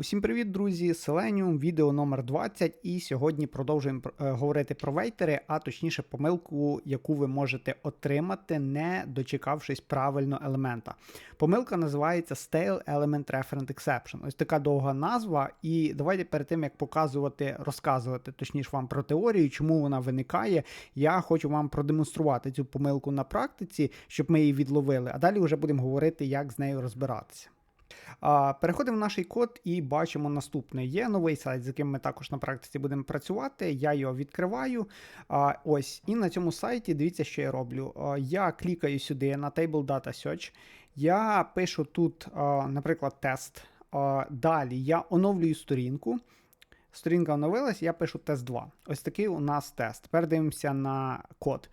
Усім привіт, друзі! Selenium, відео номер 20 і сьогодні продовжуємо е, говорити про вейтери, а точніше помилку, яку ви можете отримати, не дочекавшись правильно елемента. Помилка називається Stale Element Referent Exception. Ось така довга назва. І давайте перед тим як показувати, розказувати точніше вам про теорію, чому вона виникає. Я хочу вам продемонструвати цю помилку на практиці, щоб ми її відловили. А далі вже будемо говорити, як з нею розбиратися. Переходимо в наш код і бачимо наступне. Є новий сайт, з яким ми також на практиці будемо працювати. Я його відкриваю. Ось, І на цьому сайті дивіться, що я роблю. Я клікаю сюди на Table Data Search. Я пишу тут, наприклад, тест. Далі я оновлюю сторінку. Сторінка оновилась, я пишу тест 2. Ось такий у нас тест. Тепер дивимося на код.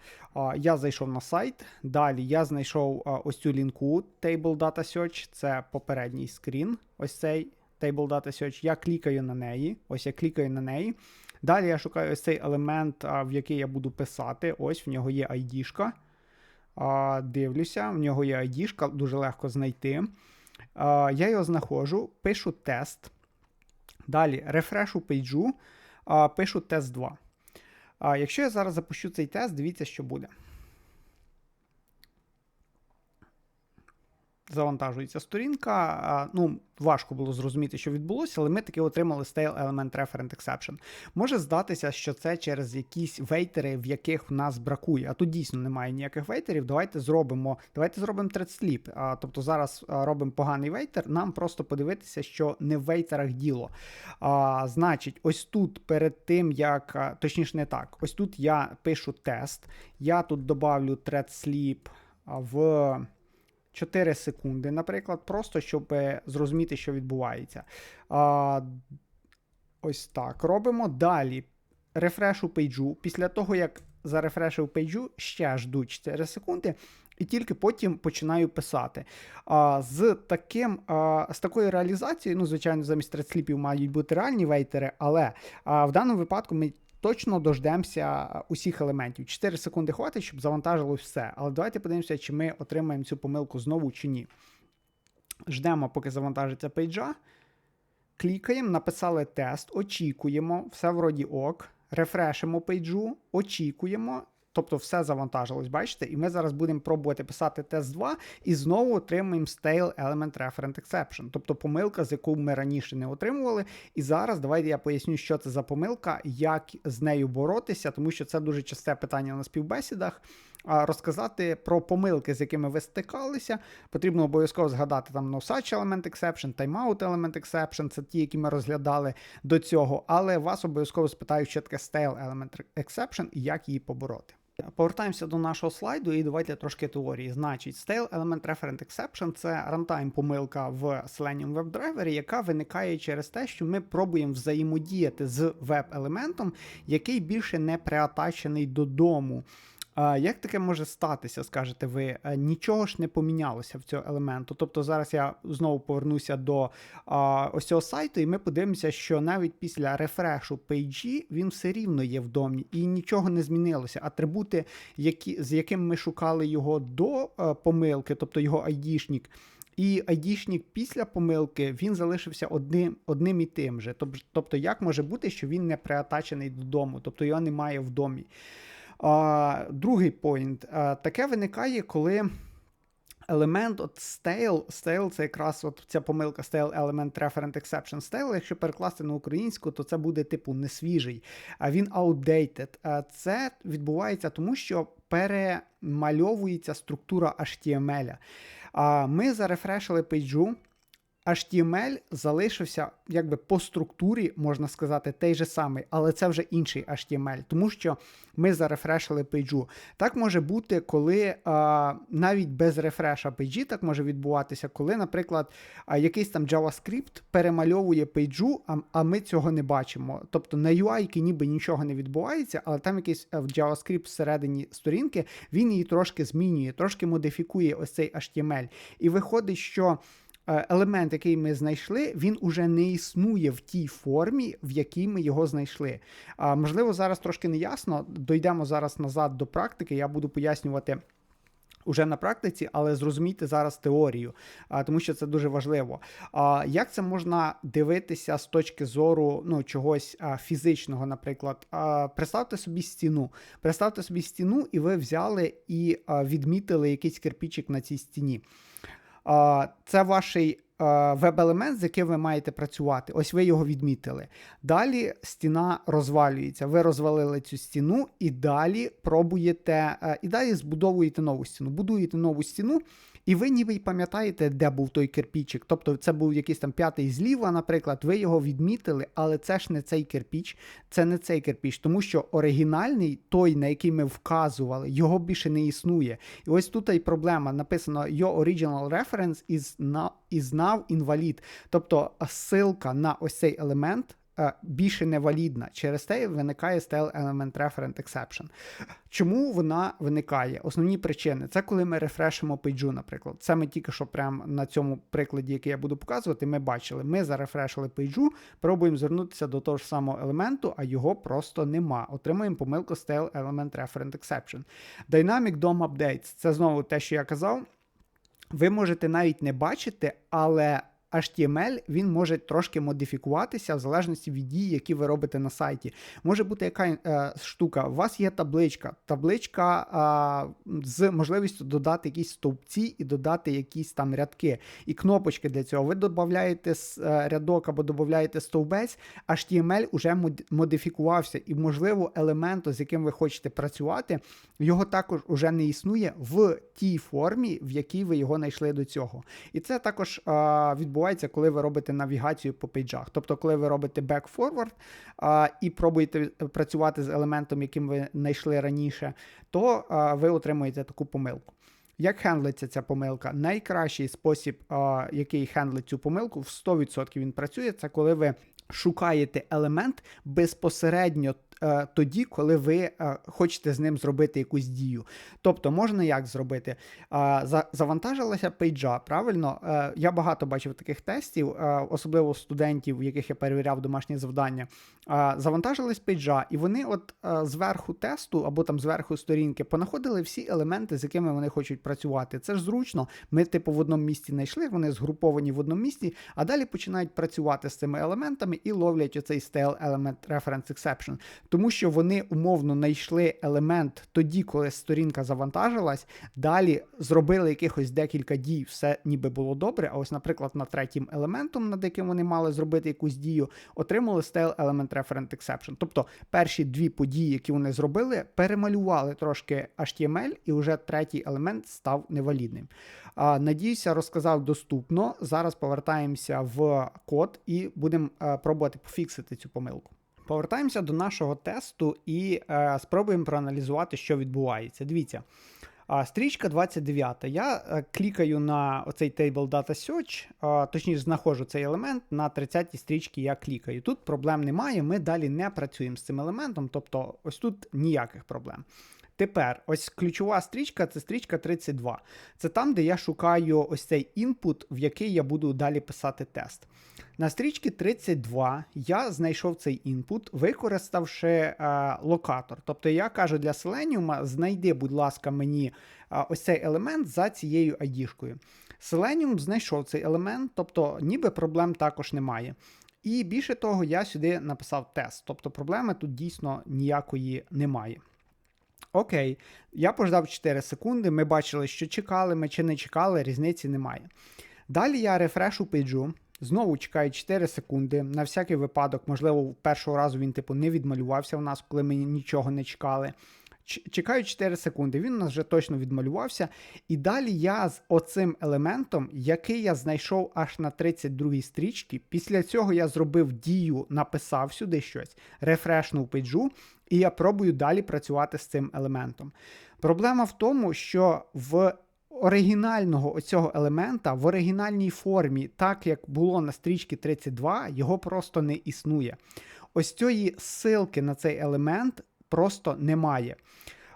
Я зайшов на сайт. Далі я знайшов ось цю лінку Table Data Search, це попередній скрін. Ось цей Table Data Search. Я клікаю на неї. Ось я клікаю на неї. Далі я шукаю ось цей елемент, в який я буду писати. Ось в нього є ID-шка. Дивлюся, в нього є ID, дуже легко знайти. Я його знаходжу, пишу тест. Далі рефрешу пейджу, пишу тест 2. Якщо я зараз запущу цей тест, дивіться, що буде. Завантажується сторінка. Ну, важко було зрозуміти, що відбулося, але ми таки отримали Stale Element Referent Exception. Може здатися, що це через якісь вейтери, в яких в нас бракує. А тут дійсно немає ніяких вейтерів. Давайте зробимо давайте зробимо А, Тобто зараз робимо поганий вейтер, нам просто подивитися, що не в вейтерах діло. А, Значить, ось тут перед тим, як, точніше, не так, ось тут я пишу тест, я тут добавлю thread sleep в. 4 секунди, наприклад, просто щоб е, зрозуміти, що відбувається. А, Ось так робимо. Далі рефрешу пейджу. Після того, як зарефрешив пейджу, ще жду 4 секунди. І тільки потім починаю писати. А, З таким, а, з такою реалізацією, ну, звичайно, замість тредсліпів мають бути реальні вейтери, але а, в даному випадку ми точно дождемося усіх елементів. 4 секунди хватить, щоб завантажилось все. Але давайте подивимося, чи ми отримаємо цю помилку знову чи ні. Ждемо, поки завантажиться пейджа. Клікаємо, написали тест, очікуємо, все вроді ок. Рефрешимо пейджу, очікуємо. Тобто все завантажилось, бачите? І ми зараз будемо пробувати писати тест 2 і знову отримаємо stale element referent exception, тобто помилка, з яку ми раніше не отримували. І зараз давайте я поясню, що це за помилка, як з нею боротися, тому що це дуже часте питання на співбесідах. Розказати про помилки, з якими ви стикалися, потрібно обов'язково згадати там no such element exception, timeout element exception, це ті, які ми розглядали до цього. Але вас обов'язково спитають, що таке stale element exception і як її побороти. Повертаємося до нашого слайду і давайте трошки теорії. Значить, Stale Element Referent Exception це рантайм помилка в Selenium WebDriver, яка виникає через те, що ми пробуємо взаємодіяти з веб-елементом, який більше не приатачений додому. Як таке може статися, скажете ви? Нічого ж не помінялося в цього елементу. Тобто зараз я знову повернуся до ось цього сайту, і ми подивимося, що навіть після рефрешу пейджі він все рівно є в домі, і нічого не змінилося. Атрибути, які, з якими ми шукали його до помилки, тобто його айдішнік, і айдішнік після помилки він залишився одним одним і тим же. Тобто, як може бути, що він не приатачений додому, тобто його немає в домі. А, Другий поінт. Таке виникає, коли. Елемент от stale, stale це якраз от ця помилка stale element referent exception. Stale, якщо перекласти на українську, то це буде типу несвіжий, а він outdated. Це відбувається тому, що перемальовується структура HTML. Ми зарефрешили пейджу, HTML залишився якби по структурі, можна сказати, той же самий, але це вже інший HTML, тому що ми зарефрешили пейджу. Так може бути, коли а, навіть без рефреша пейджі так може відбуватися, коли, наприклад, а, якийсь там JavaScript перемальовує пейджу, а, а ми цього не бачимо. Тобто на UI ніби нічого не відбувається, але там якийсь е, в JavaScript всередині сторінки, він її трошки змінює, трошки модифікує ось цей HTML. І виходить, що. Е, елемент, який ми знайшли, він уже не існує в тій формі, в якій ми його знайшли. Можливо, зараз трошки не ясно. Дойдемо зараз назад до практики, я буду пояснювати. уже на практиці, але зрозумійте зараз теорію, тому що це дуже важливо. Як це можна дивитися з точки зору ну, чогось фізичного, наприклад? Представте собі стіну. Представте собі стіну, і ви взяли і відмітили якийсь кирпичик на цій стіні. Це ваш веб-елемент, з яким ви маєте працювати. Ось ви його відмітили. Далі стіна розвалюється. Ви розвалили цю стіну і далі пробуєте, е, і далі збудовуєте нову стіну. Будуєте нову стіну, і ви ніби й пам'ятаєте, де був той кирпічик. Тобто це був якийсь там п'ятий зліва, наприклад, ви його відмітили, але це ж не цей кирпіч, це не цей кирпіч, тому що оригінальний, той, на який ми вказували, його більше не існує. І ось тут і проблема. Написано: Your original reference is now, is now invalid. Тобто ссылка на ось цей елемент. Е, більше невалідна. Через те виникає Style Element Referent Exception. Чому вона виникає? Основні причини це коли ми рефрешимо пейджу, наприклад. Це ми тільки що прямо на цьому прикладі, який я буду показувати, ми бачили. Ми зарефрешили пейджу, пробуємо звернутися до того ж самого елементу, а його просто нема. Отримуємо помилку Style Element Referent Exception. Dynamic DOM Updates це знову те, що я казав. Ви можете навіть не бачити, але HTML він може трошки модифікуватися в залежності від дій, які ви робите на сайті. Може бути яка е, штука. У вас є табличка, табличка е, з можливістю додати якісь стовпці і додати якісь там рядки. І кнопочки для цього. Ви додаєте е, рядок або додаєте стовбець, HTML вже модифікувався, і, можливо, елементу, з яким ви хочете працювати, його також вже не існує в тій формі, в якій ви його знайшли до цього. І це також е, відбувається відбувається, коли ви робите навігацію по пейджах. Тобто, коли ви робите а, і пробуєте працювати з елементом, яким ви знайшли раніше, то а, ви отримуєте таку помилку. Як хендлиться ця помилка? Найкращий спосіб, а, який хендлить цю помилку, в 100% він працює, це коли ви шукаєте елемент безпосередньо тоді, коли ви е, хочете з ним зробити якусь дію. Тобто, можна як зробити? Завантажилася пейджа, правильно? Е, я багато бачив таких тестів, особливо студентів, яких я перевіряв домашні завдання. Завантажились пейджа, і вони от зверху тесту або там зверху сторінки понаходили всі елементи, з якими вони хочуть працювати. Це ж зручно. Ми, типу, в одному місці знайшли, вони згруповані в одному місці, а далі починають працювати з цими елементами і ловлять оцей style element reference exception тому що вони умовно знайшли елемент тоді, коли сторінка завантажилась, далі зробили якихось декілька дій, все ніби було добре. А ось, наприклад, над третім елементом, над яким вони мали зробити якусь дію, отримали style element referent exception. Тобто перші дві події, які вони зробили, перемалювали трошки HTML, і вже третій елемент став невалідним. Надіюся, розказав доступно. Зараз повертаємося в код і будемо е, пробувати пофіксити цю помилку. Повертаємося до нашого тесту і е, спробуємо проаналізувати, що відбувається. Дивіться. е, Стрічка 29. Я е, клікаю на оцей Table Data Search, е, точніше, знаходжу цей елемент на 30-й стрічці я клікаю. Тут проблем немає, ми далі не працюємо з цим елементом, тобто ось тут ніяких проблем. Тепер ось ключова стрічка це стрічка 32. Це там, де я шукаю ось цей інпут, в який я буду далі писати тест. На стрічці 32 я знайшов цей інпут, використавши е, локатор. Тобто я кажу для Selenium, знайди, будь ласка, мені е, ось цей елемент за цією ID-шкою. Selenium знайшов цей елемент, тобто ніби проблем також немає. І більше того, я сюди написав тест. Тобто проблеми тут дійсно ніякої немає. Окей, я пождав 4 секунди. Ми бачили, що чекали, ми чи не чекали, різниці немає. Далі я рефрешу пейджу. Знову чекаю 4 секунди. На всякий випадок, можливо, першого разу він типу не відмалювався в нас, коли ми нічого не чекали. Чекаю 4 секунди, він у нас вже точно відмалювався. І далі я з оцим елементом, який я знайшов аж на 32 стрічці, після цього я зробив дію, написав сюди щось, рефрешнув пейджу, і я пробую далі працювати з цим елементом. Проблема в тому, що в оригінального оцього елемента в оригінальній формі, так як було на стрічці 32, його просто не існує. Ось цієї ссылки на цей елемент просто немає.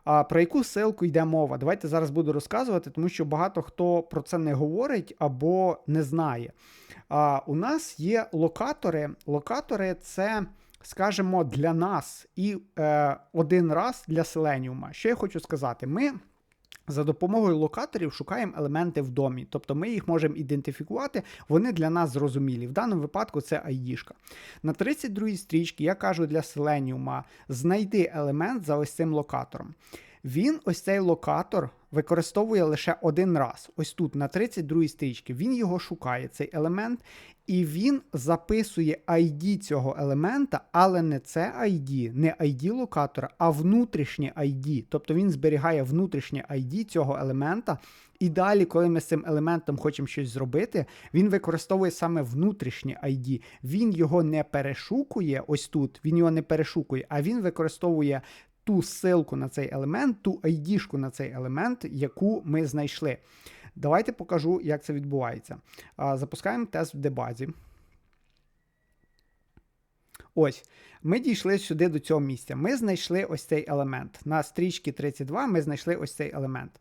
А Про яку силку йде мова? Давайте зараз буду розказувати, тому що багато хто про це не говорить або не знає. А, У нас є локатори. Локатори це, скажімо, для нас і е, один раз для Selenium. Що я хочу сказати? Ми За допомогою локаторів шукаємо елементи в домі, тобто ми їх можемо ідентифікувати, вони для нас зрозумілі. В даному випадку це ID. На 32 стрічці я кажу для Selenium, знайди елемент за ось цим локатором. Він, ось цей локатор, використовує лише один раз. Ось тут, на 32 стрічці. Він його шукає, цей елемент, і він записує ID цього елемента, але не це ID, не ID локатора, а внутрішнє ID. Тобто він зберігає внутрішнє ID цього елемента. І далі, коли ми з цим елементом хочемо щось зробити, він використовує саме внутрішнє ID. Він його не перешукує ось тут, він його не перешукує, а він використовує ту ссылку на цей елемент, ту ID-шку на цей елемент, яку ми знайшли. Давайте покажу, як це відбувається. Запускаємо тест в дебазі. Ось, ми дійшли сюди до цього місця. Ми знайшли ось цей елемент. На стрічці 32 ми знайшли ось цей елемент.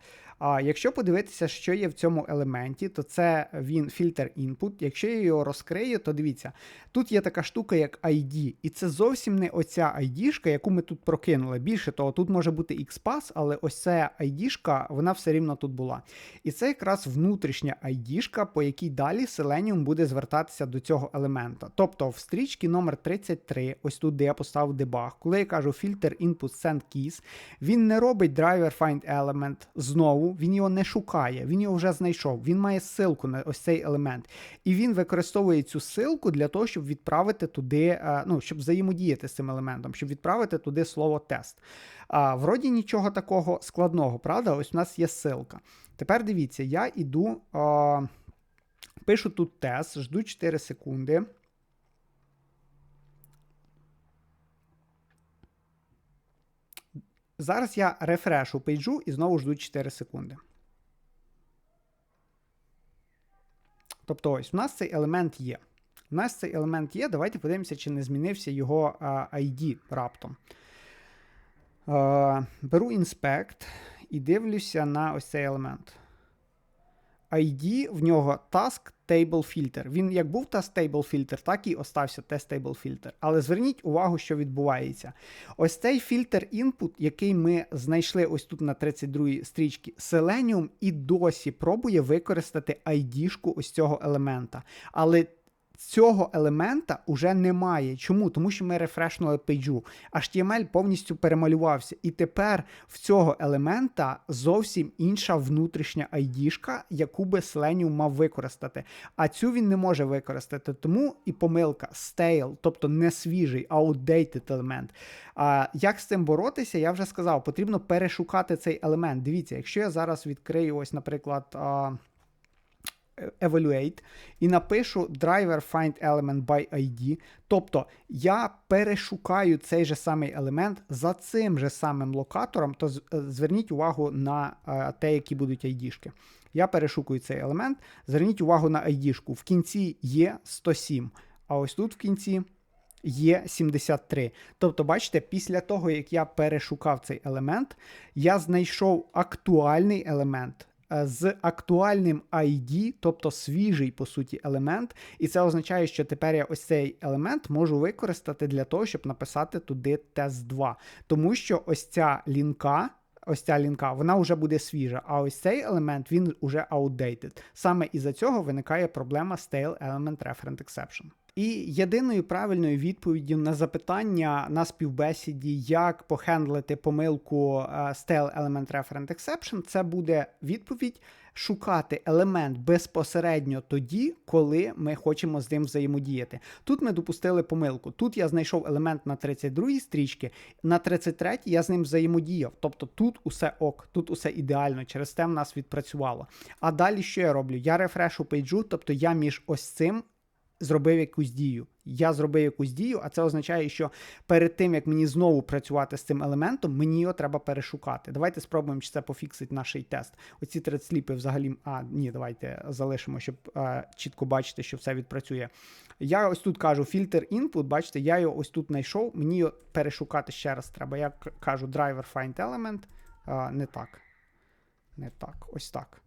А якщо подивитися, що є в цьому елементі, то це він фільтр input. Якщо я його розкрию, то дивіться, тут є така штука, як ID, і це зовсім не оця ID, яку ми тут прокинули. Більше того, тут може бути XPath, але ось ця ID, вона все рівно тут була. І це якраз внутрішня ID, по якій далі Selenium буде звертатися до цього елемента. Тобто в стрічці номер 33, ось тут, де я поставив дебаг, коли я кажу фільтр input send keys, він не робить driver find element знову він його не шукає, він його вже знайшов. Він має ссылку на ось цей елемент. І він використовує цю ссылку для того, щоб відправити туди, е, ну, щоб взаємодіяти з цим елементом, щоб відправити туди слово тест. А, Вроді нічого такого складного, правда? Ось у нас є ссылка. Тепер дивіться, я іду, а, пишу тут тест, жду 4 секунди. Зараз я рефрешу пейджу і знову жду 4 секунди. Тобто, ось у нас цей елемент є. У нас цей елемент є. Давайте подивимося, чи не змінився його ID раптом. Беру інспект і дивлюся на ось цей елемент. ID в нього task table filter. Він як був task table filter, так і остався test table filter. Але зверніть увагу, що відбувається. Ось цей фільтр input, який ми знайшли ось тут на 32 стрічці, Selenium і досі пробує використати ID-шку ось цього елемента. Але цього елемента вже немає. Чому? Тому що ми рефрешнули пейджу. HTML повністю перемалювався. І тепер в цього елемента зовсім інша внутрішня ID, яку би Selenium мав використати. А цю він не може використати. Тому і помилка stale, тобто не свіжий, outdated елемент. А Як з цим боротися, я вже сказав, потрібно перешукати цей елемент. Дивіться, якщо я зараз відкрию, ось, наприклад. Evaluate і напишу driver find element by ID. Тобто я перешукаю цей же самий елемент за цим же самим локатором, то е, зверніть увагу на е, те, які будуть ID-шки. Я перешукую цей елемент, зверніть увагу на ID-шку. В кінці є 107, а ось тут в кінці. Є 73. Тобто, бачите, після того, як я перешукав цей елемент, я знайшов актуальний елемент з актуальним ID, тобто свіжий, по суті, елемент. І це означає, що тепер я ось цей елемент можу використати для того, щоб написати туди тест 2. Тому що ось ця лінка. Ось ця лінка, вона вже буде свіжа, а ось цей елемент він вже outdated. Саме із-за цього виникає проблема Stale Element Referent Exception. І єдиною правильною відповіддю на запитання на співбесіді, як похендлити помилку е, Style Element Referent Exception, це буде відповідь шукати елемент безпосередньо тоді, коли ми хочемо з ним взаємодіяти. Тут ми допустили помилку. Тут я знайшов елемент на 32-й стрічці, на 33-й я з ним взаємодіяв. Тобто тут усе ок, тут усе ідеально, через те в нас відпрацювало. А далі що я роблю? Я рефрешу пейджу, тобто я між ось цим зробив якусь дію. Я зробив якусь дію, а це означає, що перед тим, як мені знову працювати з цим елементом, мені його треба перешукати. Давайте спробуємо, чи це пофіксить наш тест. Оці тредсліпи взагалі. А, ні, давайте залишимо, щоб а, чітко бачити, що все відпрацює. Я ось тут кажу фільтр input, бачите, я його ось тут знайшов, мені його перешукати ще раз треба. Я кажу driver find element. А, Не так. Не так. Ось так.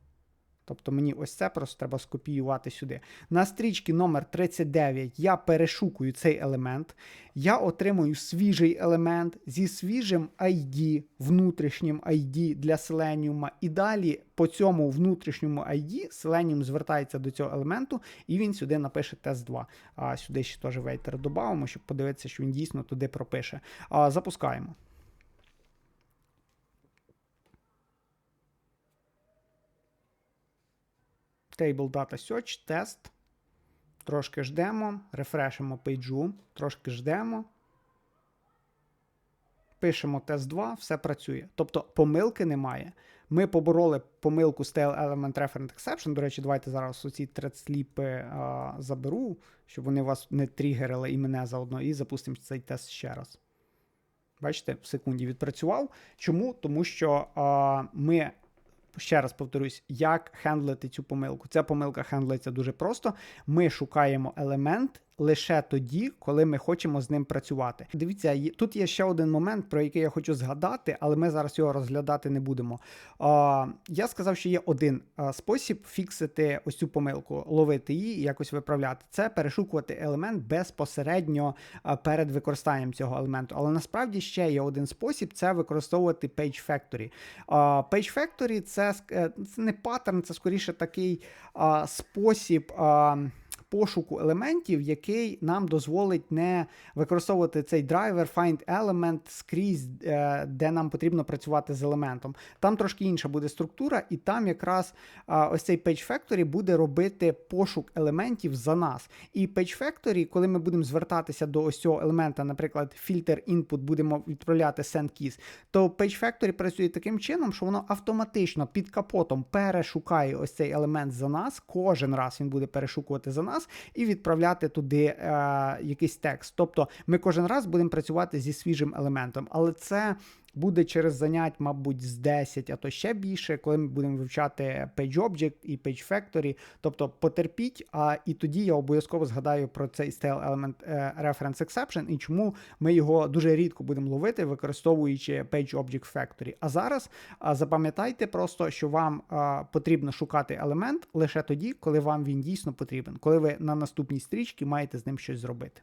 Тобто мені ось це просто треба скопіювати сюди. На стрічці номер 39 я перешукую цей елемент. Я отримую свіжий елемент зі свіжим ID, внутрішнім ID для Selenium. І далі по цьому внутрішньому ID Selenium звертається до цього елементу, і він сюди напише тест 2. А сюди ще теж вейтер додамо, щоб подивитися, що він дійсно туди пропише. А, запускаємо. Table Data Search, тест. Трошки ждемо, рефрешимо пейджу, трошки ждемо. Пишемо тест 2, все працює. Тобто помилки немає. Ми побороли помилку Style Element Referent Exception. До речі, давайте зараз оці тредсліпи заберу, щоб вони вас не тригерили і мене заодно, і запустимо цей тест ще раз. Бачите, в секунді відпрацював. Чому? Тому що а, ми ще раз повторюсь, як хендлити цю помилку. Ця помилка хендлиться дуже просто. Ми шукаємо елемент лише тоді, коли ми хочемо з ним працювати. Дивіться, тут є ще один момент, про який я хочу згадати, але ми зараз його розглядати не будемо. Я сказав, що є один спосіб фіксити ось цю помилку, ловити її і якось виправляти. Це перешукувати елемент безпосередньо перед використанням цього елементу. Але насправді ще є один спосіб це використовувати Page Factory. Page Factory це, е, це не паттерн, це скоріше такий спосіб. Пошуку елементів, який нам дозволить не використовувати цей драйвер find element скрізь, е, де нам потрібно працювати з елементом. Там трошки інша буде структура, і там якраз ось цей Page Factory буде робити пошук елементів за нас. І Page Factory, коли ми будемо звертатися до ось цього елемента, наприклад, filter input, будемо відправляти send keys, то Page Factory працює таким чином, що воно автоматично під капотом перешукає ось цей елемент за нас. Кожен раз він буде перешукувати за нас і відправляти туди е, якийсь текст. Тобто ми кожен раз будемо працювати зі свіжим елементом, але це. Буде через занять, мабуть, з 10, а то ще більше, коли ми будемо вивчати PageObject і PageFactory. Тобто потерпіть, а і тоді я обов'язково згадаю про цей Style Element е, Reference Exception і чому ми його дуже рідко будемо ловити, використовуючи PageObject Factory. А зараз запам'ятайте просто, що вам потрібно шукати елемент лише тоді, коли вам він дійсно потрібен, коли ви на наступній стрічці маєте з ним щось зробити.